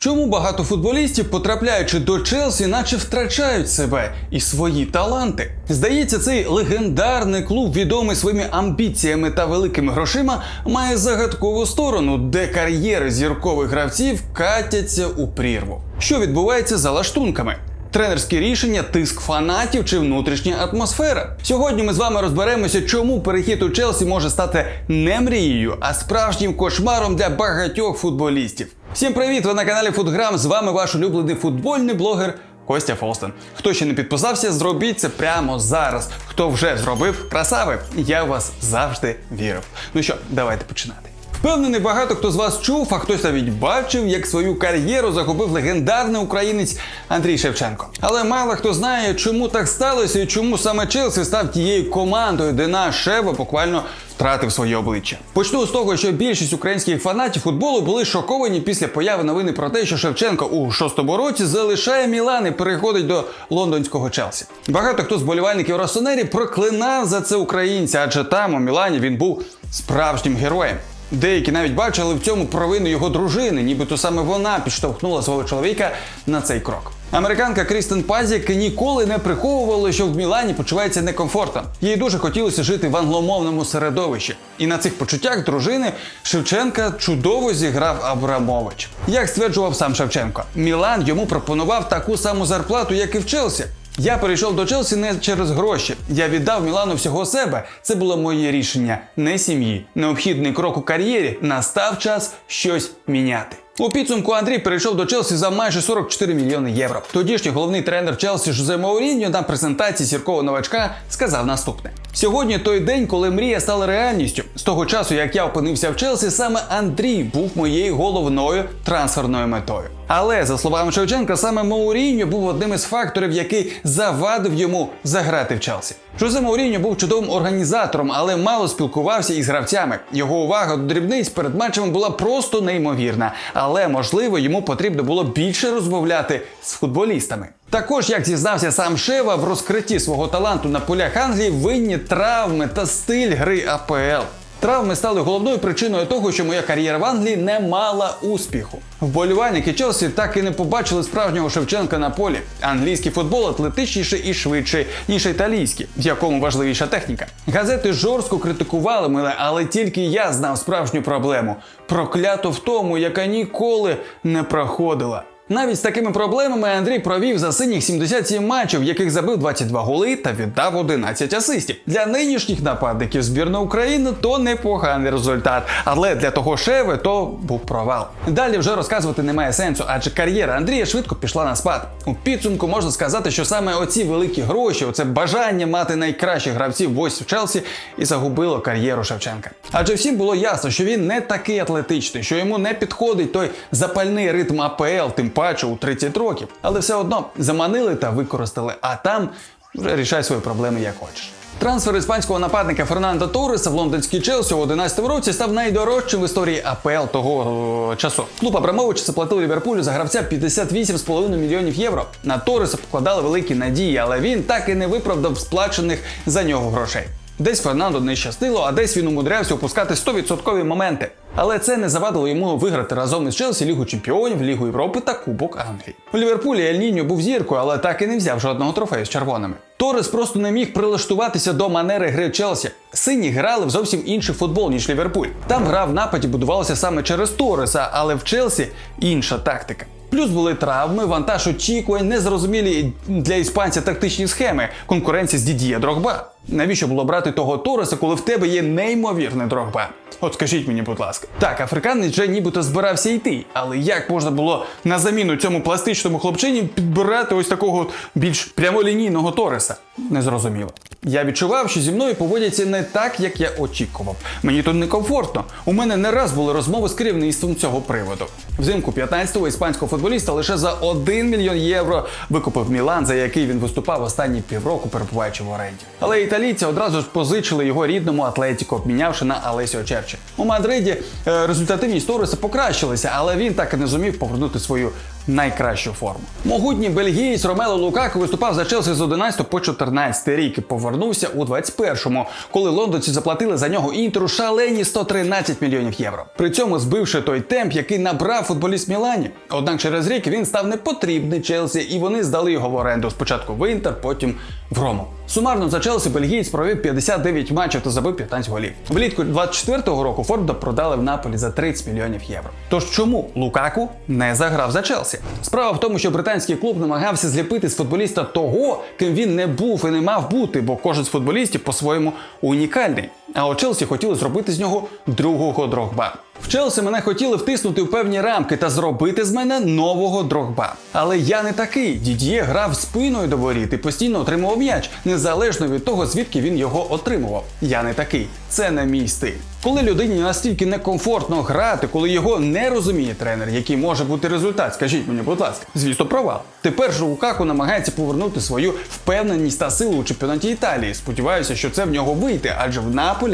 Чому багато футболістів, потрапляючи до Челсі, наче втрачають себе і свої таланти? Здається, цей легендарний клуб, відомий своїми амбіціями та великими грошима, має загадкову сторону, де кар'єри зіркових гравців катяться у прірву. Що відбувається за лаштунками? Тренерські рішення, тиск фанатів чи внутрішня атмосфера. Сьогодні ми з вами розберемося, чому перехід у Челсі може стати не мрією, а справжнім кошмаром для багатьох футболістів. Всім привіт! Ви на каналі Футграм. З вами ваш улюблений футбольний блогер Костя Фолстен. Хто ще не підписався, зробіть це прямо зараз. Хто вже зробив, красави, я в вас завжди вірив. Ну що, давайте починати. Впевнений, багато хто з вас чув, а хтось навіть бачив, як свою кар'єру загубив легендарний українець Андрій Шевченко. Але мало хто знає, чому так сталося і чому саме Челсі став тією командою, де наш Шева буквально втратив своє обличчя. Почну з того, що більшість українських фанатів футболу були шоковані після появи новини про те, що Шевченко у шостому році залишає Мілан і переходить до лондонського Челсі. Багато хто з болівальників Росонері проклинав за це українця, адже там у Мілані він був справжнім героєм. Деякі навіть бачили в цьому провину його дружини, нібито саме вона підштовхнула свого чоловіка на цей крок. Американка Крістен Пазік ніколи не приховувала, що в Мілані почувається некомфортно. Їй дуже хотілося жити в англомовному середовищі. І на цих почуттях дружини Шевченка чудово зіграв Абрамович. Як стверджував сам Шевченко, Мілан йому пропонував таку саму зарплату, як і в Челсі. Я перейшов до Челсі не через гроші. Я віддав Мілану всього себе. Це було моє рішення, не сім'ї. Необхідний крок у кар'єрі. Настав час щось міняти. У підсумку Андрій перейшов до Челсі за майже 44 мільйони євро. Тодішній головний тренер Челсі Жозе Мауріньо на презентації сіркового новачка сказав наступне: сьогодні той день, коли мрія стала реальністю. З того часу, як я опинився в Челсі, саме Андрій був моєю головною трансферною метою. Але за словами Шевченка, саме Мауріньо був одним із факторів, який завадив йому заграти в Челсі. Жозе Мауріньо був чудовим організатором, але мало спілкувався із гравцями. Його увага до дрібниць перед матчем була просто неймовірна. Але можливо йому потрібно було більше розмовляти з футболістами. Також, як зізнався сам Шева, в розкритті свого таланту на полях Англії винні травми та стиль гри АПЛ. Травми стали головною причиною того, що моя кар'єра в Англії не мала успіху. Вболівальники Челсі так і не побачили справжнього Шевченка на полі. Англійський футбол атлетичніший і швидший, ніж італійський, в якому важливіша техніка. Газети жорстко критикували мене, але тільки я знав справжню проблему проклято в тому, яка ніколи не проходила. Навіть з такими проблемами Андрій провів за синіх 77 матчів, в яких забив 22 голи та віддав 11 асистів. Для нинішніх нападників збірної України то непоганий результат, але для того шеви то був провал. Далі вже розказувати немає сенсу, адже кар'єра Андрія швидко пішла на спад. У підсумку можна сказати, що саме оці великі гроші, оце бажання мати найкращих гравців ось в Челсі і загубило кар'єру Шевченка. Адже всім було ясно, що він не такий атлетичний, що йому не підходить той запальний ритм АПЛ, тим паче у 30 років. Але все одно заманили та використали, а там вже рішай свої проблеми як хочеш. Трансфер іспанського нападника Фернандо Торреса в лондонський Челсі у 11 році став найдорожчим в історії АПЛ того е, часу. Клуб Абрамович заплатив Ліверпулю за гравця 58,5 мільйонів євро. На Торреса покладали великі надії, але він так і не виправдав сплачених за нього грошей. Десь Фернандо не щастило, а десь він умудрявся опускати 100% моменти. Але це не завадило йому виграти разом із Челсі Лігу Чемпіонів, Лігу Європи та Кубок Англії. У Ліверпулі Ель Ніньо був зіркою, але так і не взяв жодного трофею з червоними. Торрес просто не міг прилаштуватися до манери гри Челсі. Сині грали в зовсім інший футбол, ніж Ліверпуль. Там гра в нападі будувалася саме через Торреса, але в Челсі інша тактика. Плюс були травми, вантаж очікувань, незрозумілі для іспанця тактичні схеми, конкуренція з Дідіє Дрогба. Навіщо було брати того Тореса, коли в тебе є неймовірний Дрогба? От скажіть мені, будь ласка. Так, африканець вже нібито збирався йти, але як можна було на заміну цьому пластичному хлопчині підбирати ось такого от більш прямолінійного Тореса? Незрозуміло. Я відчував, що зі мною поводяться не так, як я очікував. Мені тут некомфортно. У мене не раз були розмови з керівництвом цього приводу. Взимку 15-го іспанського футболіста лише за 1 мільйон євро викупив Мілан, за який він виступав останні півроку, перебуваючи в оренді. Але італійці одразу ж позичили його рідному Атлетіку, обмінявши на Алесіо Черчі. У Мадриді е, результативність Торреса покращилася, але він так і не зумів повернути свою найкращу форму. Могутній бельгієць Ромело Лукако виступав за Челсі з 11 по 14 14 рік і повернувся у 21-му, коли лондонці заплатили за нього інтеру шалені 113 мільйонів євро. При цьому збивши той темп, який набрав футболіст Мілані. Однак через рік він став непотрібний Челсі, і вони здали його в оренду спочатку в Інтер, потім в Рому. Сумарно за Челсі бельгієць провів 59 матчів та забив 15 голів. Влітку 24-го року Форда продали в Наполі за 30 мільйонів євро. Тож чому Лукаку не заграв за Челсі? Справа в тому, що британський клуб намагався зліпити з футболіста того, ким він не був і не мав бути, бо кожен з футболістів по-своєму унікальний. А у Челсі хотіли зробити з нього другого дрогба. В Челсі мене хотіли втиснути в певні рамки та зробити з мене нового дрогба. Але я не такий. Дід'є грав спиною до воріт і постійно отримував м'яч, незалежно від того, звідки він його отримував. Я не такий. Це не мій стиль. Коли людині настільки некомфортно грати, коли його не розуміє тренер, який може бути результат, скажіть мені, будь ласка, звісно, провал. Тепер же Лукаку намагається повернути свою впевненість та силу у чемпіонаті Італії. Сподіваюся, що це в нього вийде, адже в Наполі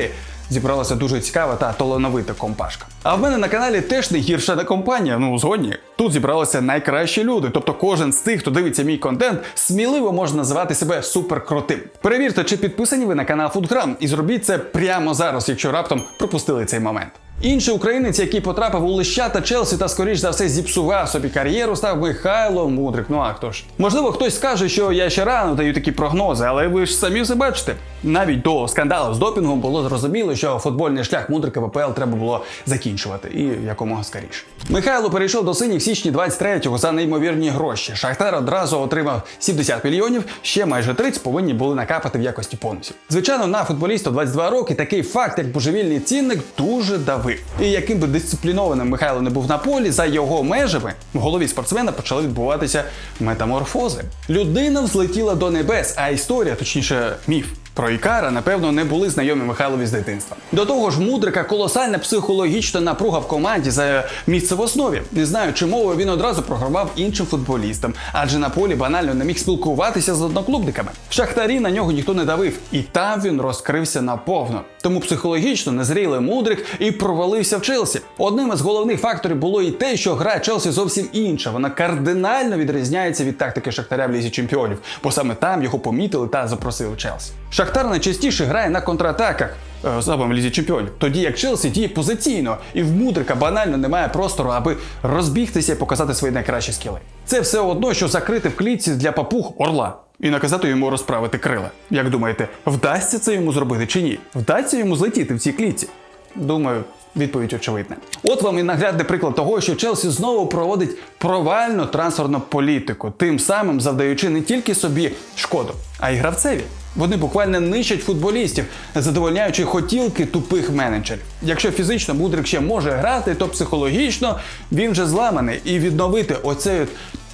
зібралася дуже цікава та талановита компашка. А в мене на каналі теж не гірша компанія, ну згодні. Тут зібралися найкращі люди. Тобто кожен з тих, хто дивиться мій контент, сміливо може називати себе суперкрутим. Перевірте, чи підписані ви на канал Фудграм, і зробіть це прямо зараз, якщо раптом пропустили цей момент. Інший українець, який потрапив у лищата Челсі та скоріш за все зіпсував собі кар'єру, став Михайло Мудрик. Ну а хто ж? Можливо, хтось скаже, що я ще рано даю такі прогнози, але ви ж самі все бачите. Навіть до скандалу з допінгом було зрозуміло, що футбольний шлях Мудрика в АПЛ треба було закінчувати і якомога скоріше. Михайло перейшов до синіх в січні 23-го за неймовірні гроші. Шахтар одразу отримав 70 мільйонів, ще майже 30 повинні були накапати в якості бонусів. Звичайно, на футболіста 22 роки такий факт, як божевільний цінник, дуже давив. І яким би дисциплінованим Михайло не був на полі, за його межами в голові спортсмена почали відбуватися метаморфози. Людина взлетіла до небес, а історія, точніше, міф. Про Ікара, напевно, не були знайомі Михайлові з дитинства. До того ж, мудрика колосальна психологічна напруга в команді за місце в основі. Не знаю, чи мовою він одразу програвав іншим футболістам, адже на полі банально не міг спілкуватися з одноклубниками. В Шахтарі на нього ніхто не давив, і там він розкрився наповно. Тому психологічно незрілий мудрик і провалився в Челсі. Одним із головних факторів було і те, що гра Челсі зовсім інша. Вона кардинально відрізняється від тактики Шахтаря в лізі чемпіонів, бо саме там його помітили та запросили в Челсі. Шахтар найчастіше грає на контратаках. слабом лізі чемпіонів, тоді як Челсі діє позиційно, і в мудрика банально немає простору, аби розбігтися і показати свої найкращі скіли. Це все одно, що закрити в клітці для папуг орла і наказати йому розправити крила. Як думаєте, вдасться це йому зробити чи ні? Вдасться йому злетіти в цій клітці? Думаю, відповідь очевидна. От вам і наглядний приклад того, що Челсі знову проводить провальну трансферну політику, тим самим завдаючи не тільки собі шкоду, а й гравцеві. Вони буквально нищать футболістів, задовольняючи хотілки тупих менеджерів. Якщо фізично Мудрик ще може грати, то психологічно він вже зламаний і відновити оцей от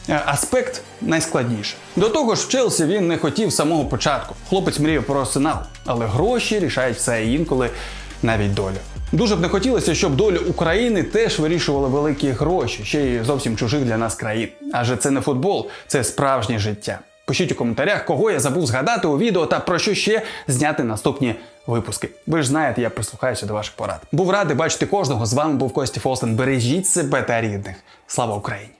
е, аспект найскладніше. До того ж, в Челсі він не хотів з самого початку. Хлопець мріяв про арсенал, але гроші рішають все інколи навіть долю. Дуже б не хотілося, щоб долю України теж вирішували великі гроші, ще й зовсім чужих для нас країн. Адже це не футбол, це справжнє життя. Пишіть у коментарях, кого я забув згадати у відео та про що ще зняти наступні випуски. Ви ж знаєте, я прислухаюся до ваших порад. Був радий бачити кожного. З вами був Кості Фолстен. Бережіть себе та рідних. Слава Україні!